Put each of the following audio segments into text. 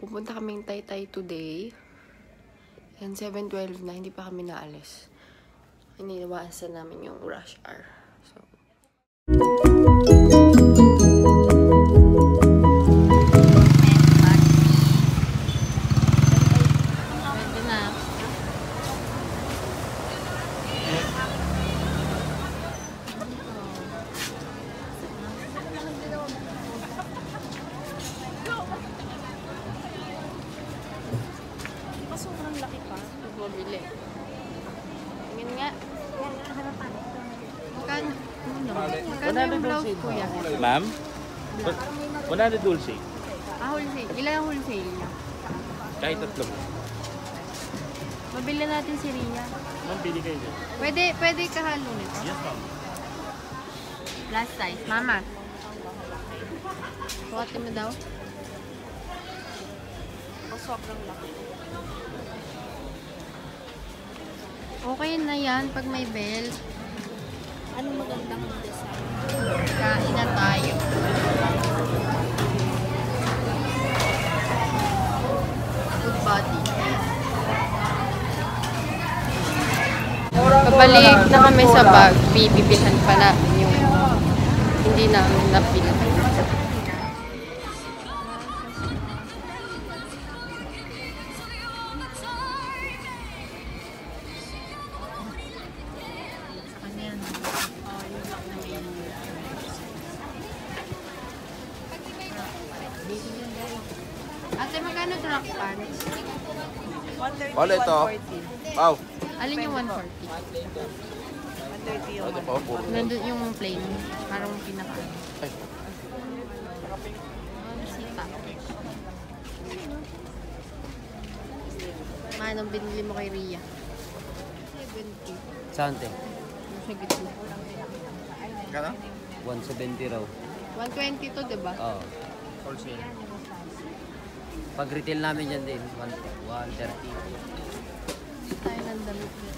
Pupunta kaming Taytay today. And 7.12 na, hindi pa kami naalis. Iniwasan namin yung rush hour. So... Bumili. Tingin nga. Magkano? Ano? Magkano yung blouse, kuya? Ma'am? 100 dulce. Ah, wholesale. Ilan ang wholesale niya? Kahit tatlo. Mabili natin si Ria. Ma'am, pili kayo dyan. Pwede, pwede kahalo nito. Yes, ma'am. Last size. Mama. Sukatin mo daw. Mas sobrang laki. Okay na yan pag may belt. Ano magandang design? Kain na tayo. Good body. Pabalik na kami sa bag. Bibibilhan pa namin yung hindi namin napili. Ate, magkano drop pants? 130, Wala ito. 140. Wow. Alin yung 140? 130 yung Ito pa, puro. Nandun yung plain. Parang pinaka. Ay. Ano sita? Manong binili mo kay Ria? 70. Sante, Yung sa gitna. Kano? 170 raw. 120 to, di ba? Oo. Wholesale. Pag retail namin yan din, 1 130. Tayo ng damit ni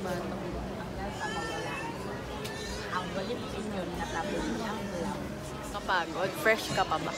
ba ito? Kapagod? Fresh ka pa ba?